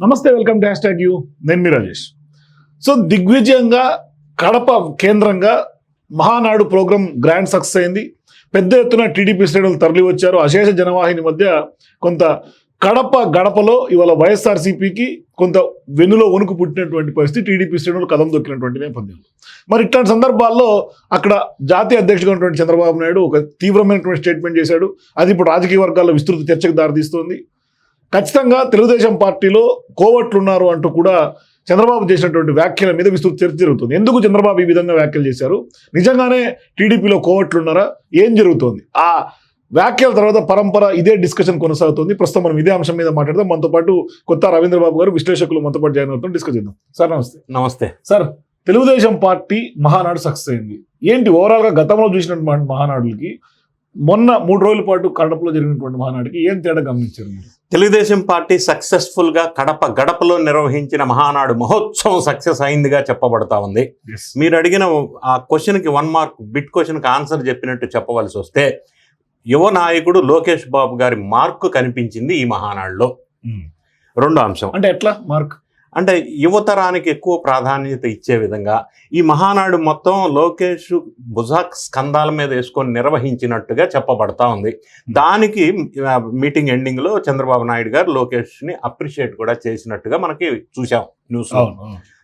నమస్తే welcome to hash you. నేను మీ Rajesh. So దిగ్విజయంగా కడప కేంద్రంగా మహానాడు ప్రోగ్రామ్ గ్రాండ్ సక్సెస్ అయింది. పెద్ద ఎత్తున టీడీపీ శ్రేణులు తరలి వచ్చారు. అశేష జనవాహిని మధ్య కొంత కడప గడపలో ఇవాళ వైఎస్ఆర్సీపీకి కొంత వెన్నులో వణుకు పుట్టినటువంటి పరిస్థితి టీడీపీ శ్రేణులు కథం దొక్కినటువంటి నేపథ్యంలో. మరి ఇట్లాంటి సందర్భాల్లో అక్కడ జాతీయ అధ్యక్షుడు ఉన్నటువంటి చంద్రబాబు నాయుడు ఒక తీవ్రమైనటువంటి స్టేట్మెంట్ చేశాడు. అది ఇప్పుడు రాజకీయ వర్గాల్లో విస్తృత చర్చకు దారితీస్తోంది. ఖచ్చితంగా తెలుగుదేశం పార్టీలో కోవట్లు ఉన్నారు అంటూ కూడా చంద్రబాబు చేసినటువంటి వ్యాఖ్యల మీద విస్తృత చర్చ జరుగుతుంది. ఎందుకు చంద్రబాబు ఈ విధంగా వ్యాఖ్యలు చేశారు? నిజంగానే టీడీపీలో కోవట్లు ఉన్నారా ఏం జరుగుతోంది? ఆ వ్యాఖ్యల తర్వాత పరంపర ఇదే డిస్కషన్ కొనసాగుతుంది. ప్రస్తుతం మనం ఇదే అంశం మీద మాట్లాడదాం. మనతో పాటు కొత్త రవీంద్రబాబు గారు విశ్లేషకులు మనతో పాటు జాయిన్ అవుతాం డిస్కస్ చేద్దాం. సార్ నమస్తే. నమస్తే. Sir Telugu Desam party Mahanadu success అయింది. ఏంటి? ఓవరాల్గా గతంలో చూసినటువంటి మహానాడులకి మొన్న మూడు రోజుల పాటు కడపలో జరిగినటువంటి మహానాడుకి ఏం తేడా గమనించారు మీరు? తెలుగుదేశం పార్టీ సక్సెస్ఫుల్గా కడప గడపలో నిర్వహించిన మహానాడు మహోత్సవం సక్సెస్ అయిందిగా చెప్పబడతా ఉంది. మీరు అడిగిన ఆ క్వశ్చన్కి వన్ మార్క్ బిట్ క్వశ్చన్కి ఆన్సర్ చెప్పినట్టు చెప్పవలసి వస్తే యువ నాయకుడు లోకేష్ బాబు గారి మార్కు కనిపించింది ఈ మహానాడులో. రెండో అంశం. అంటే ఎట్లా? మార్క్ అంటే యువతరానికి ఎక్కువ ప్రాధాన్యత ఇచ్చే విధంగా ఈ మహానాడు మొత్తం లోకేష్ భుజా స్కంధాల మీద వేసుకొని నిర్వహించినట్టుగా చెప్పబడతా ఉంది. దానికి మీటింగ్ ఎండింగ్లో చంద్రబాబు నాయుడు గారు లోకేష్ని అప్రిషియేట్ కూడా చేసినట్టుగా మనకి చూసాం న్యూస్.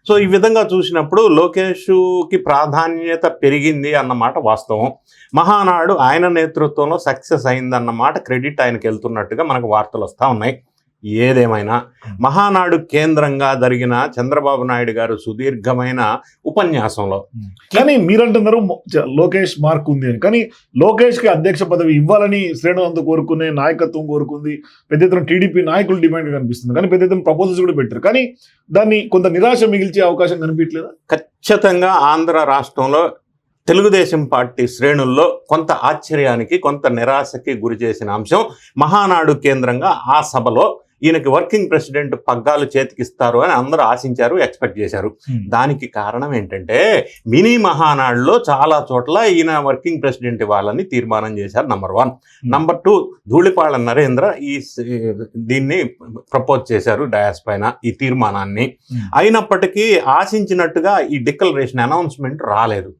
సో ఈ విధంగా చూసినప్పుడు లోకేష్కి ప్రాధాన్యత పెరిగింది అన్నమాట వాస్తవం. మహానాడు ఆయన నేతృత్వంలో సక్సెస్ అయిందన్నమాట క్రెడిట్ ఆయనకి వెళ్తున్నట్టుగా మనకు వార్తలు వస్తూ ఉన్నాయి. ఏదేమైనా మహానాడు కేంద్రంగా జరిగిన చంద్రబాబు నాయుడు గారు సుదీర్ఘమైన ఉపన్యాసంలో. కానీ మీరంటున్నారు లోకేష్ మార్క్ ఉంది అని. కానీ లోకేష్కి అధ్యక్ష పదవి ఇవ్వాలని శ్రేణు అంతా కోరుకునే నాయకత్వం కోరుకుంది. పెద్ద ఎత్తున టీడీపీ నాయకులు డిమాండ్ కనిపిస్తుంది. కానీ పెద్ద ఎత్తున ప్రపోజల్స్ కూడా పెట్టారు. కానీ దాన్ని కొంత నిరాశ మిగిల్చే అవకాశం కనిపించలేదా? ఖచ్చితంగా ఆంధ్ర రాష్ట్రంలో తెలుగుదేశం పార్టీ శ్రేణుల్లో కొంత ఆశ్చర్యానికి కొంత నిరాశకి గురి చేసిన అంశం మహానాడు కేంద్రంగా ఆ సభలో ఈయనకి వర్కింగ్ ప్రెసిడెంట్ పగ్గాలు చేతికిస్తారు అని అందరూ ఆశించారు ఎక్స్పెక్ట్ చేశారు. దానికి కారణం ఏంటంటే మినీ మహానాడులో చాలా చోట్ల ఈయన వర్కింగ్ ప్రెసిడెంట్ ఇవ్వాలని తీర్మానం చేశారు number one. Number two Dhulipala Narendra ఈ దీన్ని ప్రపోజ్ చేశారు డయాస్ పైన ఈ తీర్మానాన్ని. అయినప్పటికీ ఆశించినట్టుగా ఈ డిక్లరేషన్ అనౌన్స్మెంట్ రాలేదు.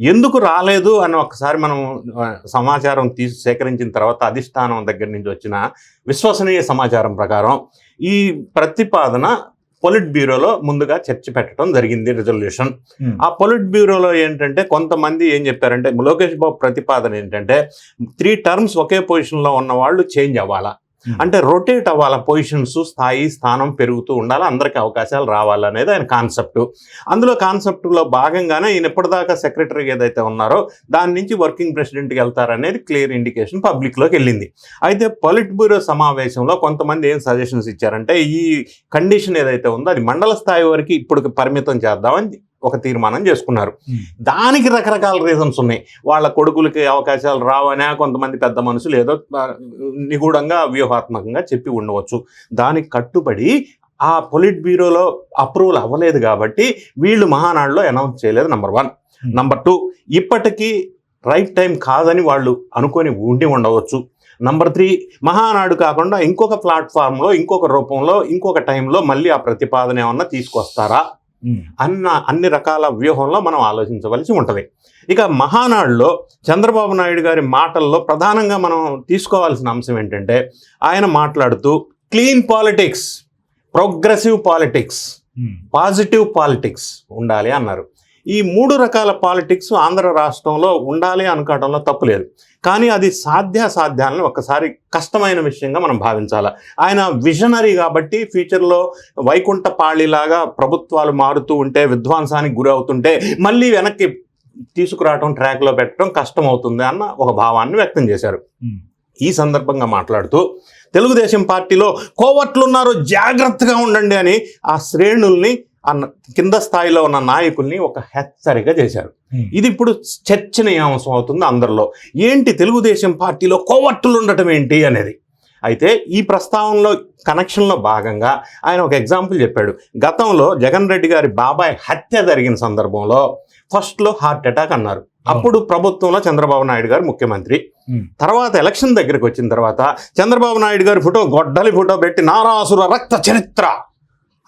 ఎందుకు రాలేదు అని ఒకసారి మనం సమాచారం తీసి సేకరించిన తర్వాత అధిష్టానం దగ్గర నుంచి వచ్చిన విశ్వసనీయ సమాచారం ప్రకారం ఈ ప్రతిపాదన పొలిట్ బ్యూరోలో ముందుగా చర్చ పెట్టడం జరిగింది రిజల్యూషన్ ఆ పొలిట్ బ్యూరోలో ఏంటంటే కొంతమంది ఏం చెప్పారంటే లోకేష్ బాబు ప్రతిపాదన ఏంటంటే త్రీ టర్మ్స్ ఒకే పొజిషన్లో ఉన్న వాళ్ళు చేంజ్ అవ్వాలా. Hmm. అంటే రొటేట్ అవ్వాలి పొజిషన్స్ స్థాయి స్థానం పెరుగుతూ ఉండాలి అందరికి అవకాశాలు రావాలనేది ఆయన కాన్సెప్ట్ అందులో కాన్సెప్ట్లో భాగంగానే ఈయన ఎప్పటిదాకా సెక్రటరీ ఏదైతే ఉన్నారో దాని నుంచి వర్కింగ్ ప్రెసిడెంట్కి వెళ్తారనేది క్లియర్ ఇండికేషన్ పబ్లిక్లోకి వెళ్ళింది. అయితే పొలిట్ బ్యూరో సమావేశంలో కొంతమంది ఏం సజెషన్స్ ఇచ్చారంటే ఈ కండిషన్ ఏదైతే ఉందో అది మండల స్థాయి వరకు ఇప్పుడు పరిమితం చేద్దామని ఒక తీర్మానం చేసుకున్నారు. దానికి రకరకాల రీజన్స్ ఉన్నాయి. వాళ్ళ కొడుకులకి అవకాశాలు రావనే కొంతమంది పెద్ద మనుషులు ఏదో నిగూఢంగా వ్యూహాత్మకంగా చెప్పి ఉండవచ్చు. దానికి కట్టుబడి ఆ పొలిట్ బ్యూరోలో అప్రూవల్ అవ్వలేదు కాబట్టి వీళ్ళు మహానాడులో అనౌన్స్ చేయలేదు నంబర్ వన్. నంబర్ టూ ఇప్పటికీ రైట్ టైం కాదని వాళ్ళు అనుకొని ఉండి ఉండవచ్చు. నంబర్ త్రీ మహానాడు కాకుండా ఇంకొక ప్లాట్ఫామ్లో ఇంకొక రూపంలో ఇంకొక టైంలో మళ్ళీ ఆ ప్రతిపాదన ఏమన్నా తీసుకొస్తారా? అన్న అన్ని రకాల వ్యూహంలో మనం ఆలోచించవలసి ఉంటుంది. ఇక మహానాడులో చంద్రబాబు నాయుడు గారి మాటల్లో ప్రధానంగా మనం తీసుకోవాల్సిన అంశం ఏంటంటే ఆయన మాట్లాడుతూ clean politics progressive politics positive politics ఉండాలి అన్నారు. ఈ మూడు రకాల పాలిటిక్స్ ఆంధ్ర రాష్ట్రంలో ఉండాలి అనుకోవడంలో తప్పులేదు కానీ అది సాధ్యాసాధ్యాలను ఒకసారి కష్టమైన విషయంగా మనం భావించాలి. ఆయన విజనరీ కాబట్టి ఫ్యూచర్లో వైకుంఠ పాళిలాగా ప్రభుత్వాలు మారుతూ ఉంటే విధ్వంసానికి గురి అవుతుంటే మళ్ళీ వెనక్కి తీసుకురావటం ట్రాక్లో పెట్టడం కష్టం అవుతుంది అన్న ఒక భావాన్ని వ్యక్తం చేశారు. ఈ సందర్భంగా మాట్లాడుతూ తెలుగుదేశం పార్టీలో కోవట్లున్నారు జాగ్రత్తగా ఉండండి అని ఆ శ్రేణుల్ని ఆ న- కింద స్థాయిలో ఉన్న నాయకుల్ని ఒక హెచ్చరిక చేశారు. ఇది ఇప్పుడు చర్చనీయాంశం అవుతుంది అందరిలో. ఏంటి తెలుగుదేశం పార్టీలో కోవట్టులు ఉండటం ఏంటి అనేది? అయితే ఈ ప్రస్తావనలో కనెక్షన్లో భాగంగా ఆయన ఒక ఎగ్జాంపుల్ చెప్పాడు. గతంలో జగన్ రెడ్డి గారి బాబాయ్ హత్య జరిగిన సందర్భంలో ఫస్ట్లో హార్ట్ అటాక్ అన్నారు. అప్పుడు ప్రభుత్వంలో చంద్రబాబు నాయుడు గారు ముఖ్యమంత్రి. తర్వాత ఎలక్షన్ దగ్గరికి వచ్చిన తర్వాత చంద్రబాబు నాయుడు గారి ఫోటో గొడ్డలి ఫోటో పెట్టి నారాసుర రక్త చరిత్ర.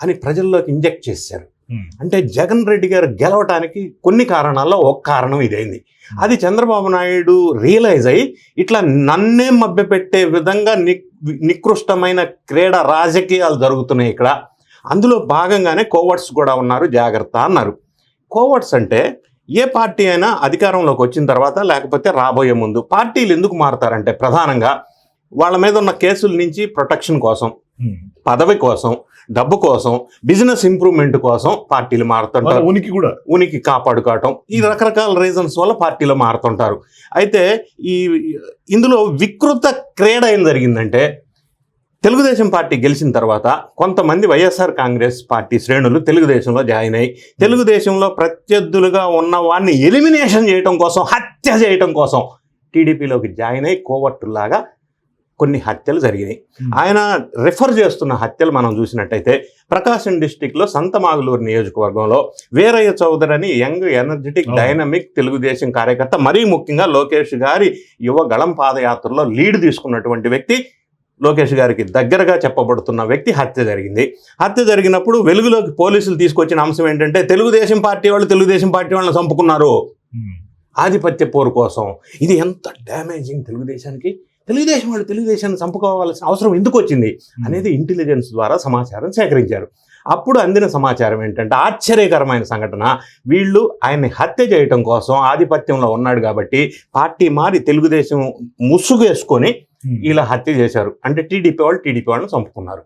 అని ప్రజల్లోకి ఇంజెక్ట్ చేశారు. అంటే జగన్ రెడ్డి గారు గెలవటానికి కొన్ని కారణాల్లో ఒక కారణం ఇదైంది. అది చంద్రబాబు నాయుడు రియలైజ్ అయ్యి ఇట్లా నన్నే మభ్యపెట్టే విధంగా ని నికృష్టమైన క్రీడ రాజకీయాలు జరుగుతున్నాయి ఇక్కడ. అందులో భాగంగానే కోవర్ట్స్ కూడా ఉన్నారు జాగ్రత్త అన్నారు. కోవర్ట్స్ అంటే ఏ పార్టీ అయినా అధికారంలోకి వచ్చిన తర్వాత లేకపోతే రాబోయే ముందు పార్టీలు ఎందుకు మారుతారంటే ప్రధానంగా వాళ్ళ మీద ఉన్న కేసుల నుంచి ప్రొటెక్షన్ కోసం పదవి కోసం డబ్బు కోసం బిజినెస్ ఇంప్రూవ్మెంట్ కోసం పార్టీలు మారుతుంటారు. ఉనికి కూడా. ఉనికి కాపాడుకోవటం ఈ రకరకాల రీజన్స్ వల్ల పార్టీలో మారుతుంటారు. అయితే ఈ ఇందులో వికృత క్రీడ ఏం జరిగిందంటే తెలుగుదేశం పార్టీ గెలిచిన తర్వాత కొంతమంది వైఎస్ఆర్ కాంగ్రెస్ పార్టీ శ్రేణులు తెలుగుదేశంలో జాయిన్ అయ్యి తెలుగుదేశంలో ప్రత్యర్థులుగా ఉన్న వాడిని ఎలిమినేషన్ చేయటం కోసం హత్య చేయటం కోసం టీడీపీలోకి జాయిన్ అయ్యి కోవట్టులాగా కొన్ని హత్యలు జరిగినాయి. ఆయన రిఫర్ చేస్తున్న హత్యలు మనం చూసినట్టయితే ప్రకాశం డిస్టిక్లో సంతమాగులూరు నియోజకవర్గంలో వీరయ్య చౌదరి అని యంగ్ ఎనర్జెటిక్. డైనమిక్ తెలుగుదేశం కార్యకర్త మరీ ముఖ్యంగా లోకేష్ గారి యువ గళం పాదయాత్రలో లీడ్ తీసుకున్నటువంటి వ్యక్తి లోకేష్ గారికి దగ్గరగా చెప్పబడుతున్న వ్యక్తి హత్య జరిగింది. హత్య జరిగినప్పుడు వెలుగులోకి పోలీసులు తీసుకొచ్చిన అంశం ఏంటంటే తెలుగుదేశం పార్టీ వాళ్ళు తెలుగుదేశం పార్టీ వాళ్ళని చంపుకున్నారు. ఆధిపత్య పోరు కోసం. ఇది ఎంత డ్యామేజింగ్ తెలుగుదేశానికి. తెలుగుదేశం వాళ్ళు తెలుగుదేశాన్ని చంపుకోవాల్సిన అవసరం ఎందుకు వచ్చింది? అనేది ఇంటెలిజెన్స్ ద్వారా సమాచారం సేకరించారు. అప్పుడు అందిన సమాచారం ఏంటంటే ఆశ్చర్యకరమైన సంఘటన. వీళ్ళు ఆయన్ని హత్య చేయటం కోసం ఆధిపత్యంలో ఉన్నాడు కాబట్టి పార్టీ మారి తెలుగుదేశం ముసుగేసుకొని ఇలా హత్య చేశారు. అంటే టీడీపీ వాళ్ళు టీడీపీ వాళ్ళని చంపుకున్నారు.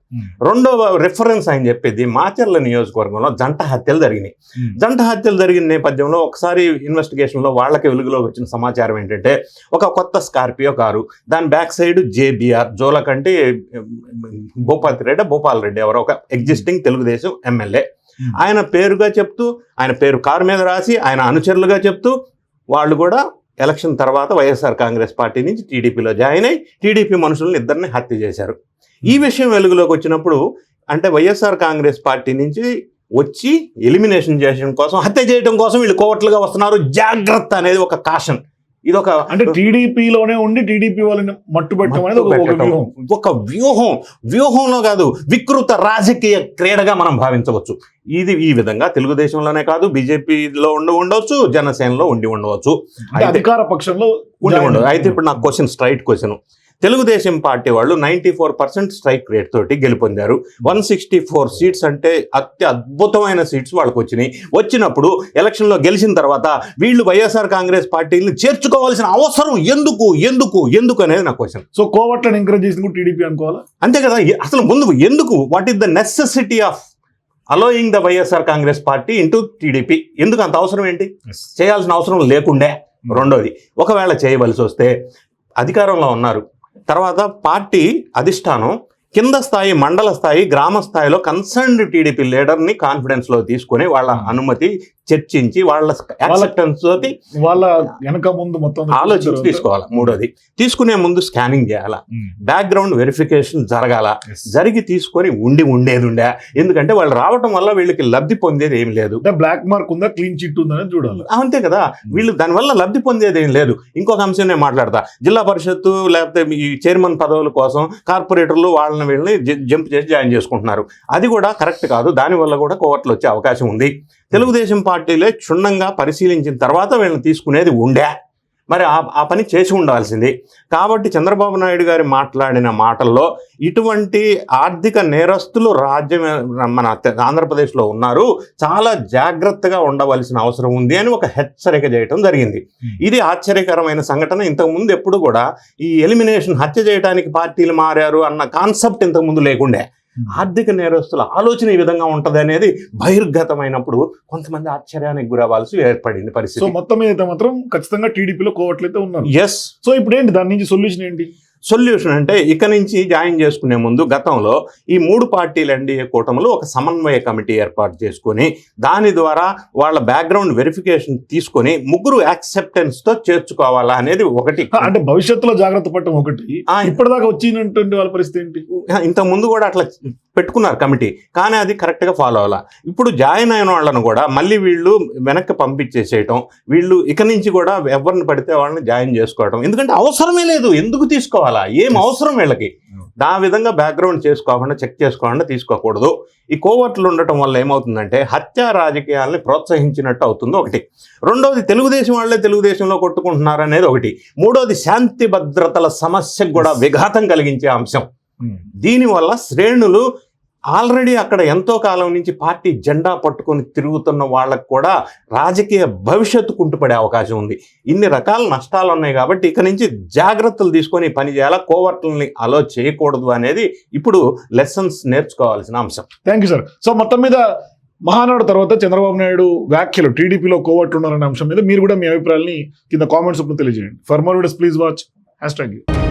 రెండవ రెఫరెన్స్ ఆయన చెప్పేది మాచర్ల నియోజకవర్గంలో జంట హత్యలు జరిగినాయి. జంట హత్యలు జరిగిన నేపథ్యంలో ఒకసారి ఇన్వెస్టిగేషన్లో వాళ్ళకి వెలుగులోకి వచ్చిన సమాచారం ఏంటంటే ఒక కొత్త స్కార్పియో కారు దాని back side JBR Jolakanti Bhupathi Reddy Bhupal Reddy ఎవరో ఒక ఎగ్జిస్టింగ్ తెలుగుదేశం ఎమ్మెల్యే. ఆయన పేరుగా చెప్తూ ఆయన పేరు కారు మీద రాసి ఆయన అనుచరులుగా చెప్తూ వాళ్ళు కూడా ఎలక్షన్ తర్వాత వైఎస్ఆర్ కాంగ్రెస్ పార్టీ నుంచి టీడీపీలో జాయిన్ అయ్యి టీడీపీ మనుషులను ఇద్దరిని హత్య చేశారు. ఈ విషయం వెలుగులోకి వచ్చినప్పుడు అంటే వైఎస్ఆర్ కాంగ్రెస్ పార్టీ నుంచి వచ్చి ఎలిమినేషన్ చేయడం కోసం హత్య చేయడం కోసం వీళ్ళు కోవట్లుగా వస్తున్నారు. జాగ్రత్త అనేది ఒక కాషన్. ఇది ఒక అంటే టీడీపీలోనే ఉండి టీడీపీ వాళ్ళని మట్టు పెట్టడం అనేది ఒక-. వ్యూహం. ఒక వ్యూహం. వ్యూహంలో కాదు వికృత రాజకీయ క్రీడగా మనం భావించవచ్చు. ఇది ఈ విధంగా తెలుగుదేశంలోనే కాదు బీజేపీలో ఉండి ఉండవచ్చు జనసేనలో ఉండి ఉండవచ్చు. అధికార పక్షంలో ఉండి ఉండదు అయితే ఇప్పుడు నాకు question straight question. Telugu Desam party వాళ్ళు ninety four percent strike rate తోటి గెలుపొందారు. వన్ సిక్స్టీ ఫోర్ సీట్స్ అంటే అతి అద్భుతమైన సీట్స్ వాళ్ళకి వచ్చినాయి వచ్చినప్పుడు ఎలక్షన్లో గెలిచిన తర్వాత వీళ్ళు వైఎస్ఆర్ కాంగ్రెస్ పార్టీని చేర్చుకోవాల్సిన అవసరం ఎందుకు ఎందుకు ఎందుకు అనేది నా క్వశ్చన్ సో కోవట్లను ఎంకరేజ్ కూడా టీడీపీ అనుకోవాలా? అంతే కదా అసలు ముందు ఎందుకు? What is the necessity of allowing the YSR Congress party into TDP? ఎందుకు అంత అవసరం ఏంటి? చేయాల్సిన అవసరం లేకుండే. రెండోది ఒకవేళ చేయవలసి వస్తే అధికారంలో ఉన్నారు. తర్వాత పార్టీ అధిష్టానం కింద స్థాయి మండల స్థాయి గ్రామ స్థాయిలో కన్సర్న్డ్ టీడీపీ లీడర్ని కాన్ఫిడెన్స్లో తీసుకొని వాళ్ళ అనుమతి చర్చించి వాళ్ళ యాక్సెప్టెన్స్ తోటి వాళ్ళ వెనక ముందు మొత్తం ఆలోచించి తీసుకోవాలి? మూడోది తీసుకునే ముందు స్కానింగ్ చేయాలా. బ్యాక్గ్రౌండ్ వెరిఫికేషన్ జరగాల. జరిగి తీసుకొని ఉండి ఉండేది ఉండే ఎందుకంటే వాళ్ళు రావటం వల్ల వీళ్ళకి లబ్ధి పొందేది ఏం లేదు. బ్లాక్ మార్క్ ఉందా క్లీన్ చిట్ ఉందా అనేది చూడాలి. అంతే కదా? వీళ్ళు దానివల్ల లబ్ధి పొందేది ఏం లేదు. ఇంకొక అంశం నేను మాట్లాడతా. జిల్లా పరిషత్తు లేకపోతే ఈ చైర్మన్ పదవుల కోసం కార్పొరేటర్లు వాళ్ళని వీళ్ళని జంప్ చేసి జాయిన్ చేసుకుంటున్నారు. అది కూడా కరెక్ట్ కాదు. దానివల్ల కూడా కోర్టులు వచ్చే అవకాశం ఉంది. తెలుగుదేశం పార్టీలే క్షుణ్ణంగా పరిశీలించిన తర్వాత వీళ్ళని తీసుకునేది ఉండే. మరి ఆ ఆ పని చేసి ఉండాల్సింది. కాబట్టి చంద్రబాబు నాయుడు గారి మాట్లాడిన మాటల్లో ఇటువంటి ఆర్థిక నేరస్తులు రాజ్యం మన ఆంధ్రప్రదేశ్లో ఉన్నారు. చాలా జాగ్రత్తగా ఉండవలసిన అవసరం ఉంది అని ఒక హెచ్చరిక చేయటం జరిగింది. ఇది ఆశ్చర్యకరమైన సంఘటన. ఇంతకు ముందు ఎప్పుడు కూడా ఈ ఎలిమినేషన్ హత్య చేయడానికి పార్టీలు మారారు అన్న కాన్సెప్ట్ ఇంతకు ముందు లేకుండే. ఆర్థిక నేరస్తుల ఆలోచన ఈ విధంగా ఉంటది అనేది బహిర్గతమైనప్పుడు కొంతమంది ఆశ్చర్యానికి గురవ్వాల్సి ఏర్పడింది సో పరిస్థితి. మొత్తం మీద అయితే మాత్రం ఖచ్చితంగా టీడీపీలో కోవట్లు అయితే ఉన్నారు. ఎస్ సో ఇప్పుడు ఏంటి దాని నుంచి సొల్యూషన్ ఏంటి? సొల్యూషన్ అంటే ఇక నుంచి జాయిన్ చేసుకునే ముందు గతంలో ఈ మూడు పార్టీల ఎన్డీఏ కూటమిలో ఒక సమన్వయ కమిటీ ఏర్పాటు చేసుకొని దాని ద్వారా వాళ్ళ బ్యాక్గ్రౌండ్ వెరిఫికేషన్ తీసుకొని ముగ్గురు యాక్సెప్టెన్స్తో చేర్చుకోవాలా అనేది ఒకటి. అంటే భవిష్యత్తులో జాగ్రత్త పడటం ఒకటి. ఇప్పటిదాకా వచ్చినటువంటి వాళ్ళ పరిస్థితి ఏంటి? ఇంత ముందు కూడా అట్లా పెట్టుకున్నారు కమిటీ కానీ అది కరెక్ట్గా ఫాలో అవ్వాల. ఇప్పుడు జాయిన్ అయిన వాళ్ళను కూడా మళ్ళీ వీళ్ళు వెనక్కి పంపించేసేయటం వీళ్ళు ఇక నుంచి కూడా ఎవరిని పడితే వాళ్ళని జాయిన్ చేసుకోవటం ఎందుకంటే అవసరమే లేదు. ఎందుకు తీసుకోవాలా? ఏం అవసరం వీళ్ళకి? ఆ విధంగా బ్యాక్గ్రౌండ్ చేసుకోకుండా చెక్ చేసుకోకుండా తీసుకోకూడదు. ఈ కోవర్ట్లు ఉండటం వల్ల ఏమవుతుందంటే హత్యా రాజకీయాల్ని ప్రోత్సహించినట్టు అవుతుంది ఒకటి. రెండోది తెలుగుదేశం వాళ్ళే తెలుగుదేశంలో కొట్టుకుంటున్నారు అనేది ఒకటి. మూడోది శాంతి భద్రతల సమస్యకు కూడా విఘాతం కలిగించే అంశం. దీనివల్ల శ్రేణులు ఆల్రెడీ అక్కడ ఎంతో కాలం నుంచి పార్టీ జెండా పట్టుకొని తిరుగుతున్న వాళ్ళకు కూడా రాజకీయ భవిష్యత్తు కుంటుపడే అవకాశం ఉంది. ఇన్ని రకాల నష్టాలు ఉన్నాయి కాబట్టి ఇక నుంచి జాగ్రత్తలు తీసుకొని పని చేయాలా? కోవర్ట్లని అలో చేయకూడదు అనేది ఇప్పుడు లెసన్స్ నేర్చుకోవాల్సిన అంశం. థ్యాంక్ యూ సార్ సో మొత్తం మీద మహానాడు తర్వాత చంద్రబాబు నాయుడు వ్యాఖ్యలు టీడీపీలో కోవర్ట్లు ఉన్నారనే అంశం మీద మీరు కూడా మీ అభిప్రాయాన్ని కింద కామెంట్స్ తెలియజేయండి. For more videos please watch hashtag